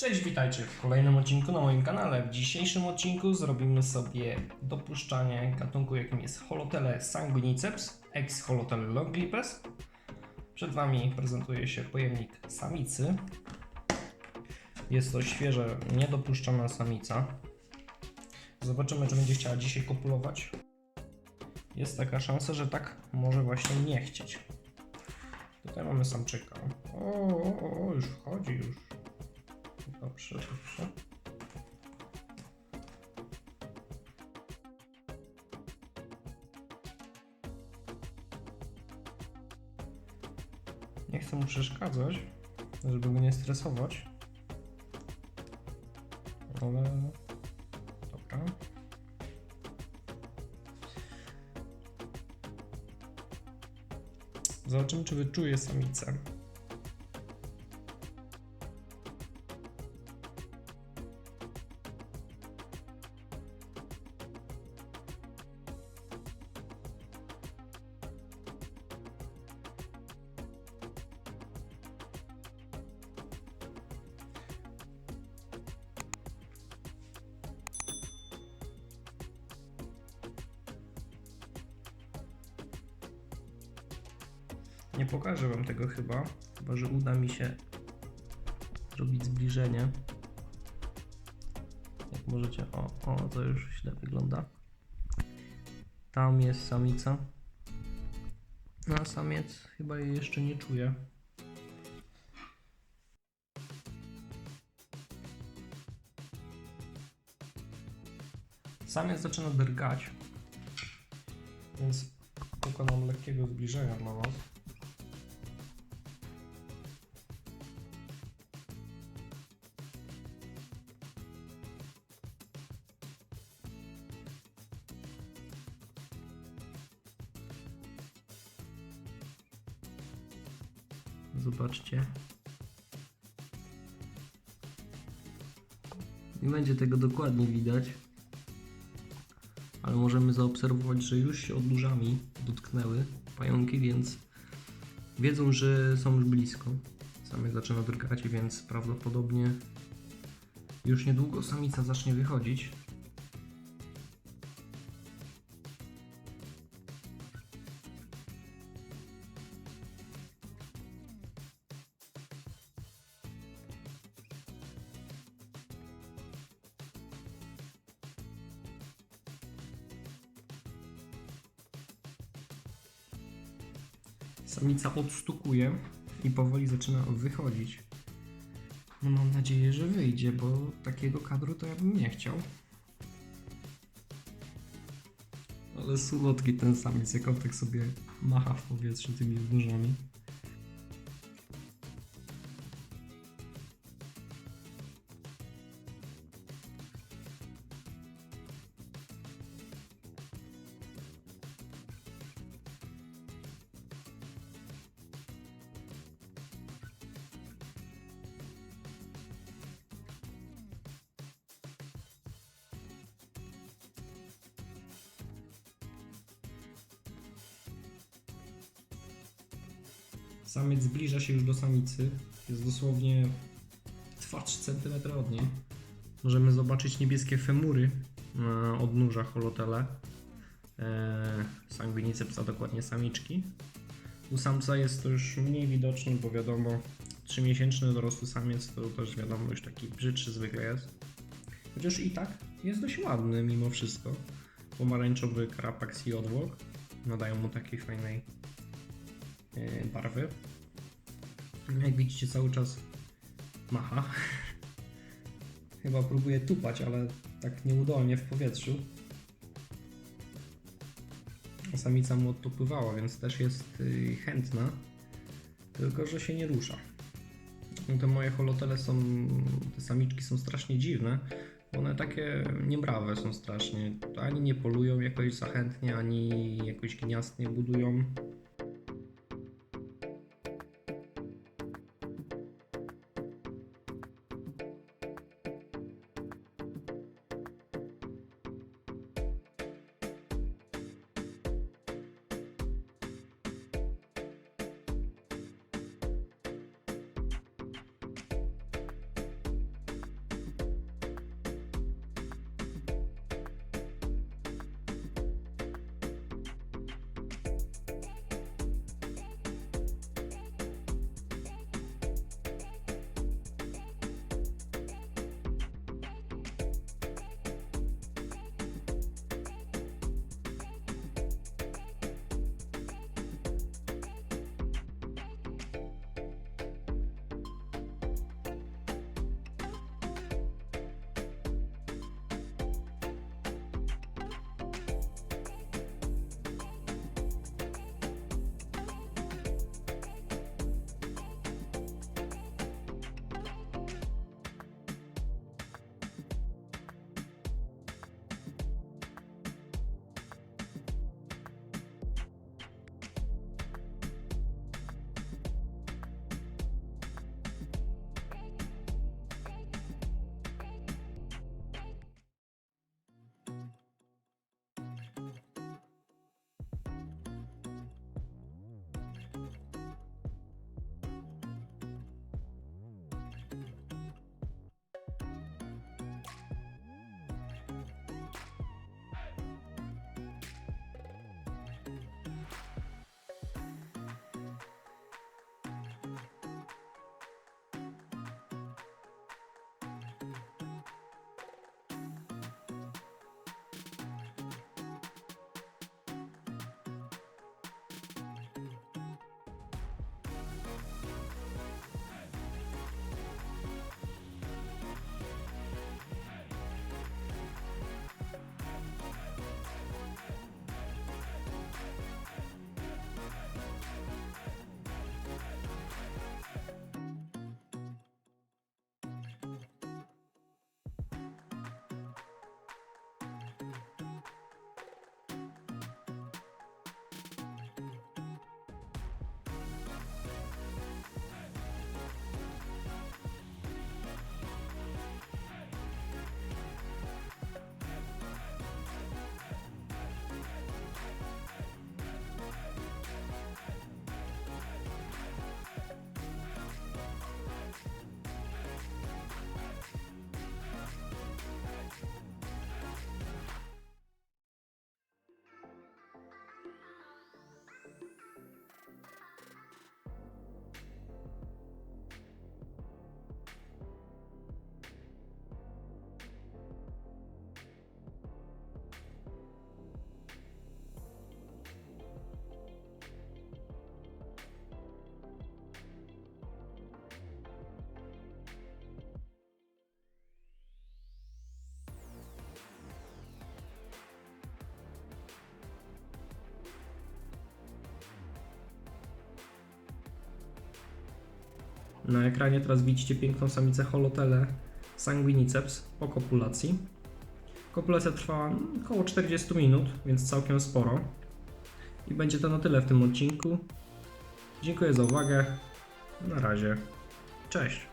Cześć, witajcie w kolejnym odcinku na moim kanale. W dzisiejszym odcinku zrobimy sobie dopuszczanie gatunku, jakim jest Holotele sanguiniceps ex Holotele longlipes. Przed Wami prezentuje się pojemnik samicy. Jest to świeże, niedopuszczona samica. Zobaczymy, czy będzie chciała dzisiaj kopulować. Jest taka szansa, że tak może właśnie nie chcieć. Tutaj mamy samczyka. O, o, o, już wchodzi, już. Dobrze, dobrze. Nie chcę mu przeszkadzać, żeby go nie stresować. Ale... Dobra. Zobaczymy, czy wyczuje samicę. Nie pokażę wam tego chyba, chyba że uda mi się zrobić zbliżenie. Jak możecie, o, o, to już źle wygląda. Tam jest samica. A samiec chyba jej jeszcze nie czuje. Samiec zaczyna drgać, więc dokonam lekkiego zbliżenia dla Was. Zobaczcie. Nie będzie tego dokładnie widać, ale możemy zaobserwować, że już się odnóżami dotknęły pająki, więc wiedzą, że są już blisko. Samiec zaczyna drgać, więc prawdopodobnie już niedługo samica zacznie wychodzić. Samica odstukuje i powoli zaczyna wychodzić. No mam nadzieję, że wyjdzie, bo takiego kadru to ja bym nie chciał. Ale słodki ten samiec, jak tak sobie macha w powietrzu tymi nóżami. Samiec zbliża się już do samicy. Jest dosłownie 2-3 cm od niej. Możemy zobaczyć niebieskie femury na odnóżach holotele. Eee, sanguiniceps, a dokładnie samiczki. U samca jest to już mniej widoczne, bo wiadomo, 3-miesięczny dorosły samiec to też wiadomo już taki brzydszy zwykle jest. Chociaż i tak jest dość ładny mimo wszystko. Pomarańczowy karapax i odwłok nadają mu takiej fajnej e, barwy. Jak widzicie cały czas macha. Chyba próbuje tupać, ale tak nieudolnie w powietrzu. Samica mu odtupywała, więc też jest y, chętna, tylko że się nie rusza. No Te moje holotele są, te samiczki są strasznie dziwne. One takie niebrawe są strasznie. Ani nie polują jakoś zachętnie, ani jakoś gniazd nie budują. Na ekranie teraz widzicie piękną samicę holotele sanguiniceps po kopulacji. Kopulacja trwa około 40 minut, więc całkiem sporo. I będzie to na tyle w tym odcinku. Dziękuję za uwagę. Na razie. Cześć.